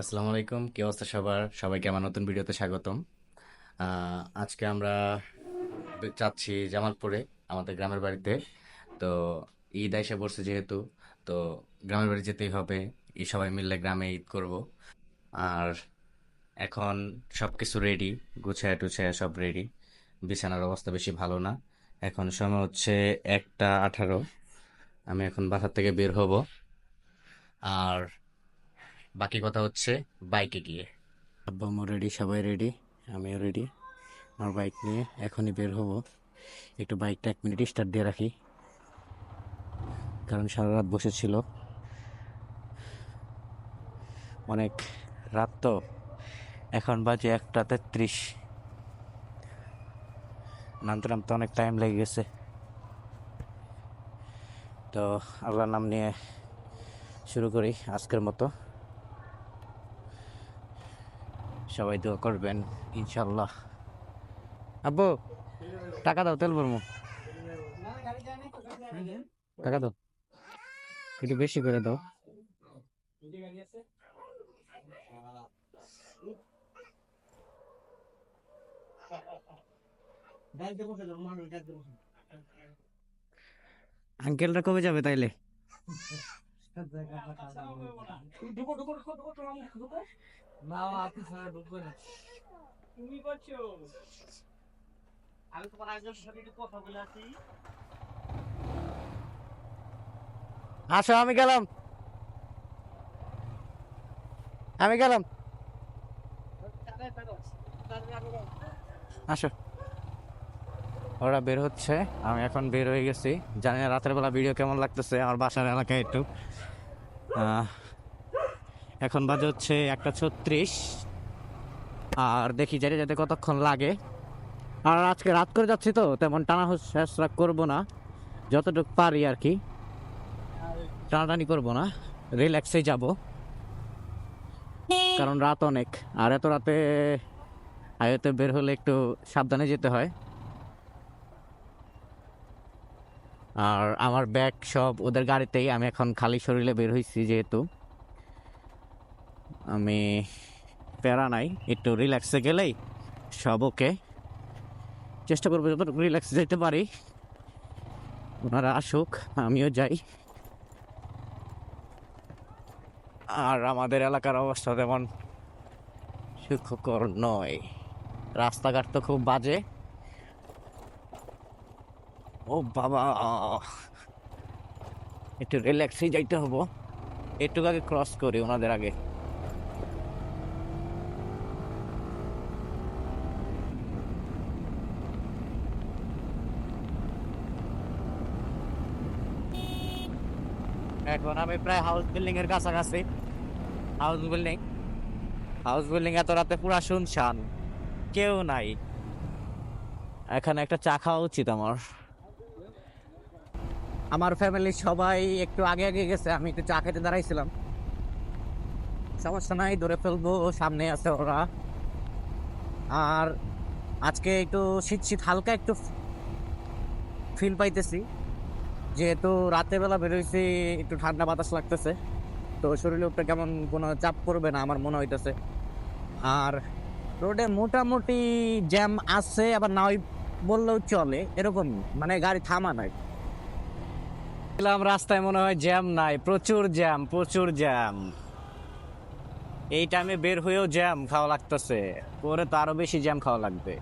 আসসালামু আলাইকুম, কি অবস্থা সবার? সবাইকে আমার নতুন ভিডিওতে স্বাগতম। আজকে আমরা যাচ্ছি জামালপুরে, আমাদের গ্রামের বাড়িতে। তো ঈদ এসে পড়ছে যেহেতু, তো গ্রামের বাড়ি যেতেই হবে। এই সবাই মিলে গ্রামে ঈদ করব। আর এখন সব কিছু রেডি গুছায় টুছায় সব রেডি বিছানার অবস্থা বেশি ভালো না। এখন সময় হচ্ছে একটা আঠারো। আমি এখন বাসার থেকে বের হব। আর বাকি কথা হচ্ছে বাইকে গিয়ে। আব্বা, আম্মু রেডি সবাই রেডি আমিও রেডি আমার বাইক নিয়ে এখনই বের হব। একটু বাইকটা এক মিনিট স্টার্ট দিয়ে রাখি। কারণ সারা রাত বসেছিল। অনেক রাত তো। এখন বাজে একটা তেত্রিশ। নামতে নামতে অনেক টাইম লেগে গেছে। তো আল্লাহর নাম নিয়ে শুরু করি আজকের মতো। সবাই দোয়া করবেন ইনশাল্লাহ আব্বু, টাকা দাও, তেল ভরমু। টাকা দাও। একটু বেশি করে দাও। আঙ্কেলরা কবে যাবে তাইলে? তুমি করছ? আমি তোমার সাথে একটু কথা বলে আসি। আসো আমি গেলাম। আমি গেলাম। আসো। ওরা বের হচ্ছে আমি এখন বের হয়ে গেছি। জানি না রাতের বেলা ভিডিও কেমন লাগতেছে আমার বাসার এলাকায় একটু। আহ, এখন বাজে হচ্ছে একটা ছত্রিশ। আর দেখি যেতে যেতে কতক্ষণ লাগে। আর আজকে রাত করে যাচ্ছি তো, তেমন টানা শেষ রাগ করব না। যতটুকু পারি আর কি। টানাটানি করব না রিল্যাক্সে যাব। কারণ রাত অনেক, আর এত রাতে হাইওয়েতে বের হলে একটু সাবধানে যেতে হয়। আর আমার ব্যাগ সব ওদের গাড়িতেই, আমি এখন খালি শরীরে বের হয়েছি যেহেতু। আমি প্যারা নাই, একটু রিল্যাক্সে গেলেই সব ওকে চেষ্টা করব যতটুকু রিল্যাক্সে যেতে পারি। ওনারা আসুক, আমিও যাই। আর আমাদের এলাকার অবস্থা তেমন সুখকর নয়। রাস্তাঘাট তো খুব বাজে। ও বাবা! একটু রিল্যাক্সেই যাইতে হব। একটু আগে ক্রস করি ওনাদের আগে। এখন আমি প্রায় হাউস বিল্ডিং এর কাছাকাছি। হাউস বিল্ডিং হাউস বিল্ডিং এত রাতে পুরা শুনশান। কেউ নাই। এখানে একটা চা খাওয়া উচিত আমার। আমার ফ্যামিলির সবাই একটু আগে আগে গেছে, আমি একটু চা খেতে দাঁড়াইছিলাম। সমস্যা নাই, ধরে ফেলব, সামনে আছে ওরা। আর আজকে একটু শীত শীত, হালকা একটু ফিল পাইতেছি। যেহেতু রাতের বেলা বেরোইছি একটু ঠান্ডা বাতাস লাগতেছে। তো শরীরে উপরে কেমন কোনো চাপ পড়বে না আমার মনে হইতেছে। আর রোডে মোটামুটি জ্যাম আছে, আবার না হয় বললেও চলে, এরকম মানে গাড়ি থামা নাই। গেলাম রাস্তায়, মনে হয় জ্যাম নাই, প্রচুর জ্যাম প্রচুর জ্যাম। এই টাইমে বের হয়েও জ্যাম খাওয়া লাগতেছে, পরে তো আরও বেশি জ্যাম খাওয়া লাগবে।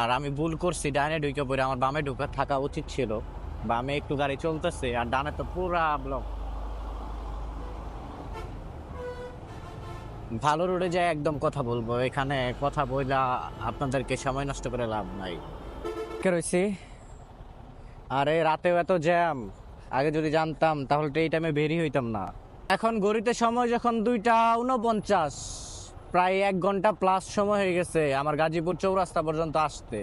আর আমি ভুল করছি ডানে ঢুকে পড়ে আমার বামে ঢুকা থাকা উচিত ছিল। বামে একটু গাড়ি চলতেছে আর ডানে তো পুরা ব্লক ভালো রোডে যায় একদম কথা বলব। এখানে কথা বইলা আপনাদেরকে সময় নষ্ট করে লাভ নাই। কে রয়েছি? আরে রাতেও এত জ্যাম আগে যদি জানতাম তাহলে তো এই টাইমে বেরিয়ে হইতাম না। এখন গড়িতে সময় যখন দুইটা উনপঞ্চাশ প্রায় এক ঘণ্টা প্লাস সময় হয়ে গেছে আমার গাজীপুর চৌরাস্তা পর্যন্ত আসতে।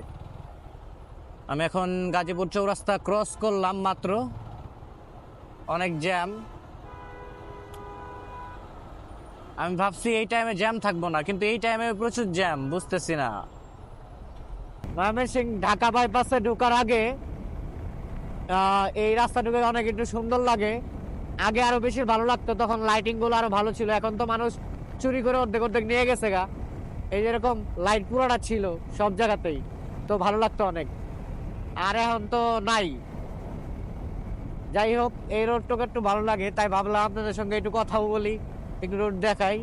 আমি এখন গাজীপুর চৌরাস্তা ক্রস করলাম মাত্র। অনেক জ্যাম আমি ভাবছি এই টাইমে জ্যাম থাকব না, কিন্তু এই টাইমে প্রচুর জ্যাম বুঝতেছি না। ময়মনসিং ঢাকা বাইপাসে ঢোকার আগে এই রাস্তাটুকু অনেক একটু সুন্দর লাগে। আগে আরও বেশি ভালো লাগতো, তখন লাইটিংগুলো আরও ভালো ছিল, এখন তো মানুষ চুরি করে অর্ধেক অর্ধেক নিয়ে গেছে গা। এই যেরকম লাইট পুরাটা ছিল সব জায়গাতেই, তো ভালো লাগতো অনেক। আর এখন তো নাই। যাই হোক, এই রোডটাকে একটু ভালো লাগে, তাই ভাবলাম আপনাদের সঙ্গে একটু কথাও বলি, একটু রোড দেখাই।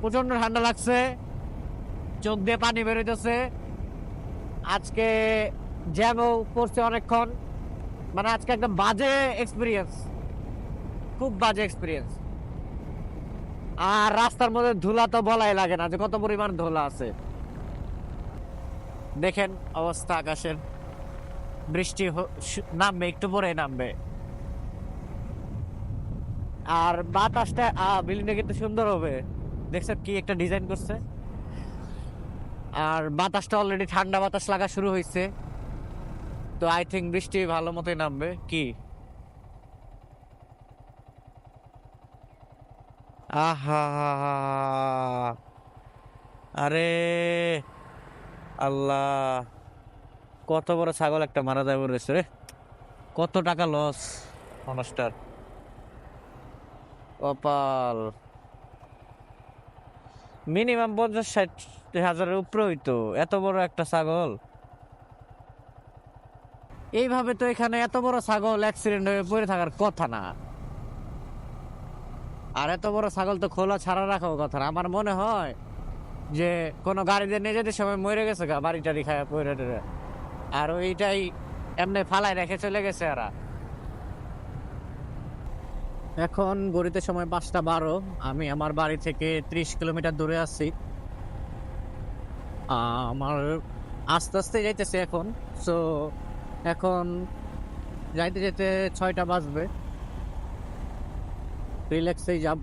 প্রচণ্ড ঠান্ডা লাগছে, চোখ দিয়ে পানি বেরোতেছে আজকে জ্যামও পড়ছে অনেকক্ষণ। মানে আজকে একদম বাজে এক্সপিরিয়েন্স খুব বাজে এক্সপিরিয়েন্স আর রাস্তার মধ্যে ধুলা তো বলাই লাগে না যে কত পরিমাণ ধুলা আছে। দেখেন অবস্থা আকাশের। বৃষ্টি নামবে, একটু পরে নামবে। আর বাতাসটা বিল্ডিংটা কিন্তু সুন্দর হবে। দেখছেন কি একটা ডিজাইন করছে? আর বাতাসটা অলরেডি ঠান্ডা বাতাস লাগা শুরু হয়েছে তো আই থিঙ্ক বৃষ্টি ভালো মতোই নামবে। কি? আহা, আরে, আল্লাহ, কত বড় ছাগল একটা মারা যায় বলেছে রে। কত টাকা লস মানুষটার কপাল মিনিমাম পঞ্চাশ ষাট হাজারের উপরে হইতো এত বড় একটা ছাগল। এইভাবে তো এখানে এত বড় ছাগল অ্যাক্সিডেন্ট হয়ে পড়ে থাকার কথা না। আর এত বড় ছাগল তো খোলা ছাড়া রাখাও কথা আমার মনে হয় যে কোনো গাড়িতে নিয়ে যেতে সময় মরে গেছে গা বাড়ি টাড়ি খায় পড়ে টরে। আর ওইটাই এমনি ফালাই রেখে চলে গেছে এরা। এখন গড়িতে সময় পাঁচটা বারো, আমি আমার বাড়ি থেকে ত্রিশ কিলোমিটার দূরে আছি। আমার আস্তে আস্তে যাইতেছে এখন সো এখন যাইতে যেতে ছয়টা বাজবে। রিল্যাক্সেই যাব।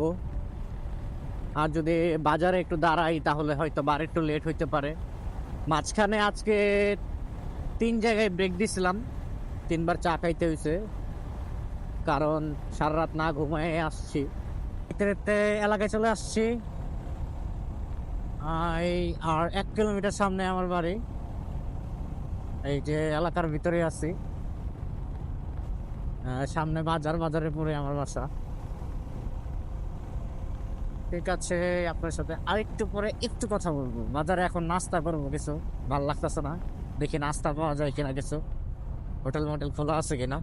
আর যদি বাজারে একটু দাঁড়াই, তাহলে হয়তো বার একটু লেট হইতে পারে। মাঝখানে আজকে তিন জায়গায় ব্রেক দিছিলাম। তিনবার চা খাইতে হয়েছে কারণ সারা রাত না ঘুমায় আসছি। এলাকায় চলে আসছি। আর এক কিলোমিটার সামনে আমার বাড়ি। এই যে এলাকার ভিতরে আছি। সামনে বাজার, বাজারে পড়ে আমার বাসা। ঠিক আছে, আপনার সাথে আরেকটু পরে একটু কথা বলব। বাজারে এখন নাস্তা করব কিছু। ভালো লাগতেছে না? দেখি নাস্তা পাওয়া যায় কিনা কিছু। হোটেল মোটেল খোলা আছে কিনা?